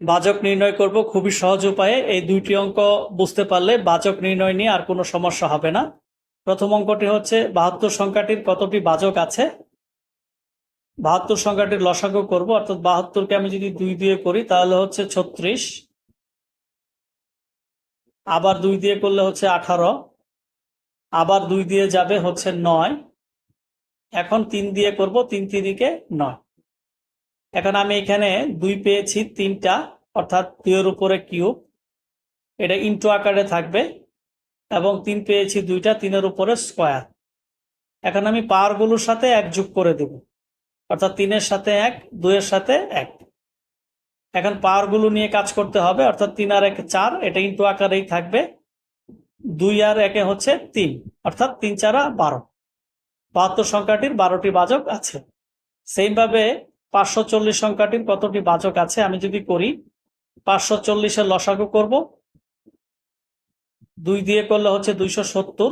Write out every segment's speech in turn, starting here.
বাচক নির্ণয় করব খুবই সহজ উপায়ে। এই দুইটি অঙ্ক বুঝতে পারলে বাচক নির্ণয় নিয়ে আর কোনো সমস্যা হবে না। প্রথম অঙ্কটি হচ্ছে বাহাত্তর সংখ্যাটির কতটি বাচক আছে? বাহাত্তর সংখ্যাটির লসাগু করব, অর্থাৎ বাহাত্তরকে আমি যদি দুই দিয়ে করি তাহলে হচ্ছে ছত্রিশ। আবার দুই দিয়ে করলে হচ্ছে আঠারো। আবার দুই দিয়ে যাবে হচ্ছে নয়। এখন তিন দিয়ে করব, তিন তিরিকে নয়। এখন আমি এখানে দুই পেয়েছি, তিনটা, অর্থাৎ দুইয়ের উপরে কিউব। এটা ইন্টু আকারে থাকবে এবং তিন পেয়েছি দুইটা, তিনের উপরে স্কোয়ার এখন আমি পাওয়ারগুলোর সাথে এক যোগ করে দেব, অর্থাৎ তিনের সাথে এক, দুইয়ের সাথে এক। এখন পাওয়ারগুলো নিয়ে কাজ করতে হবে, অর্থাৎ তিন আর এক চার, এটা ইন্টু আকারেই থাকবে। দুই আর একে হচ্ছে তিন, অর্থাৎ তিন চারা বারো। বাহাত্তর সংখ্যাটির বারোটি বাজক আছে। সেইভাবে পাঁচশো চল্লিশ সংখ্যাটির কতটি বাচক আছে? আমি যদি করি, পাঁচশো চল্লিশের লসাগু করব। দুই দিয়ে করলে হচ্ছে দুইশো সত্তর।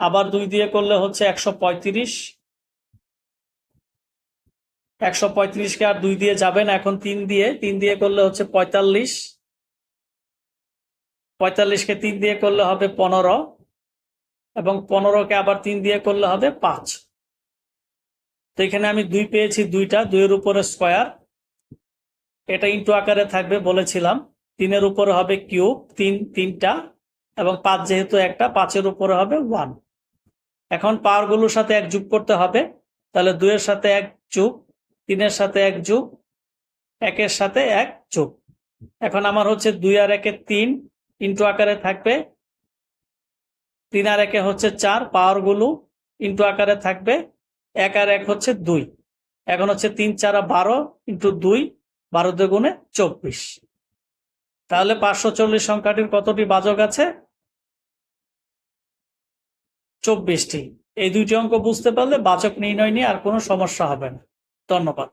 আবার দুই দিয়ে করলে হচ্ছে একশো পঁয়ত্রিশ। একশো পঁয়ত্রিশকে আর দুই দিয়ে যাবেন এখন তিন দিয়ে। তিন দিয়ে করলে হচ্ছে পঁয়তাল্লিশ। পঁয়তাল্লিশকে তিন দিয়ে করলে হবে পনেরো। এবং পনেরোকে আবার তিন দিয়ে করলে হবে পাঁচ। তো এখানে আমি দুই পেয়েছি দুইটা, দুইয়ের উপরে স্কোয়ার। এটা ইন্টু আকারে থাকবে বলেছিলাম। তিনের উপরে হবে কিউব, তিন, তিনটা, এবং পাঁচ যেহেতু একটা, পাঁচের উপরে হবে ওয়ান। এখন পাওয়ারগুলোর সাথে এক যোগ করতে হবে। তাহলে দুইয়ের সাথে এক যোগ, তিনের সাথে এক যোগ, একের সাথে এক যোগ। এখন আমার হচ্ছে দুই আর একে তিন ইন্টু আকারে থাকবে। তিন আর একে হচ্ছে চার, পাওয়ারগুলো ইন্টু আকারে থাকবে। এক আর এক হচ্ছে দুই। এখন হচ্ছে তিন, চারা বারো ইন্টু দুই, বারো দুগুণে চব্বিশ। তাহলে পাঁচশো চল্লিশ সংখ্যাটির কতটি বাজক আছে? চব্বিশটি। এই দুইটি অঙ্ক বুঝতে পারলে বাচক নির্ণয় নিয়ে আর কোনো সমস্যা হবে না। ধন্যবাদ।